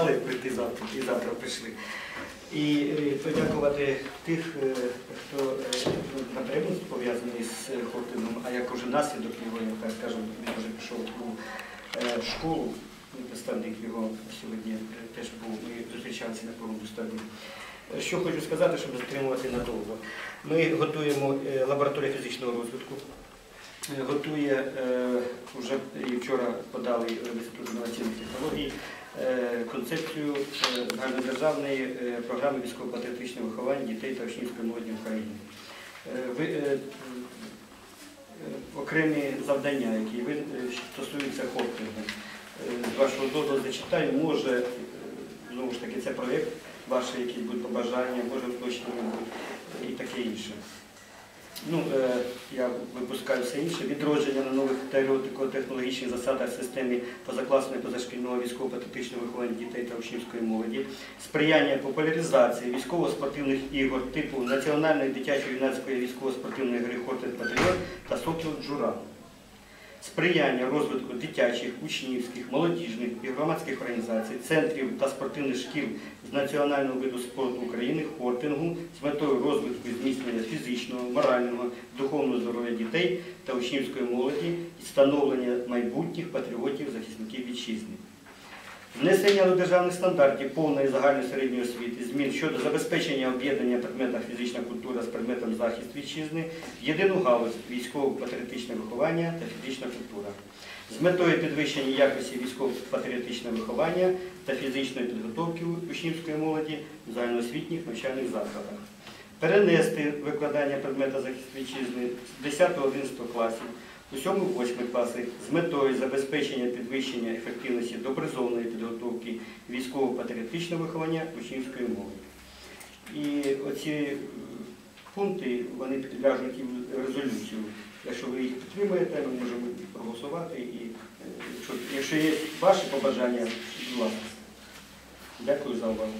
сказали прийти завтра і завтра прийшли. І е, подякувати тих, е, хто е, напряму пов'язаний з хортингом, а як уже наслідок його, я скажу, він вже пішов у школу. ну, Представник його сьогодні теж був, ми зустрічалися на повному стадії. Е, Що хочу сказати, щоб затримувати надовго. Ми готуємо лабораторію фізичного розвитку. Готує вже і вчора подали в Інститут інноваційних технологій концепцію е, загальнодержавної е, програми військово-патріотичного виховання дітей та учнівської молоді України. Е, е, е, окремі завдання, які е, стосуються хортингу. Е, З вашого дозволу зачитаю, може, е, знову ж таки, це проєкт, ваші якісь будуть побажання, може уточнення і таке інше. Ну, е, я випускаю все інше. Відродження на нових теоретико-технологічних засадах системі позакласного і позашкільного військово-патріотичного виховання дітей та учнівської молоді, сприяння популяризації військово-спортивних ігор типу національної дитячої юнацької військово-спортивної гри Хортен Патріот та Сокіл Джура. Сприяння розвитку дитячих, учнівських, молодіжних і громадських організацій, центрів та спортивних шкіл з національного виду спорту України хортингу з метою розвитку і фізичного, морального, духовного здоров'я дітей та учнівської молоді і становлення майбутніх патріотів захисників вітчизни. Внесення до державних стандартів повної загальної середньої освіти, змін щодо забезпечення об'єднання предмета фізична культура з предметом захист вітчизни в єдину галузь військово-патріотичне виховання та фізична культура. З метою підвищення якості військово-патріотичного виховання та фізичної підготовки учнівської молоді в загальноосвітніх навчальних закладах. Перенести викладання предмета захист вітчизни з 10-11 класів у 7-8 класи з метою забезпечення підвищення ефективності доброзовної підготовки військово-патріотичного виховання учнівської мови. І оці е, пункти вони підляжуть і в резолюцію. Якщо ви їх підтримуєте, ми можемо проголосувати. І е, якщо є ваші побажання, будь ласка. Дякую за увагу.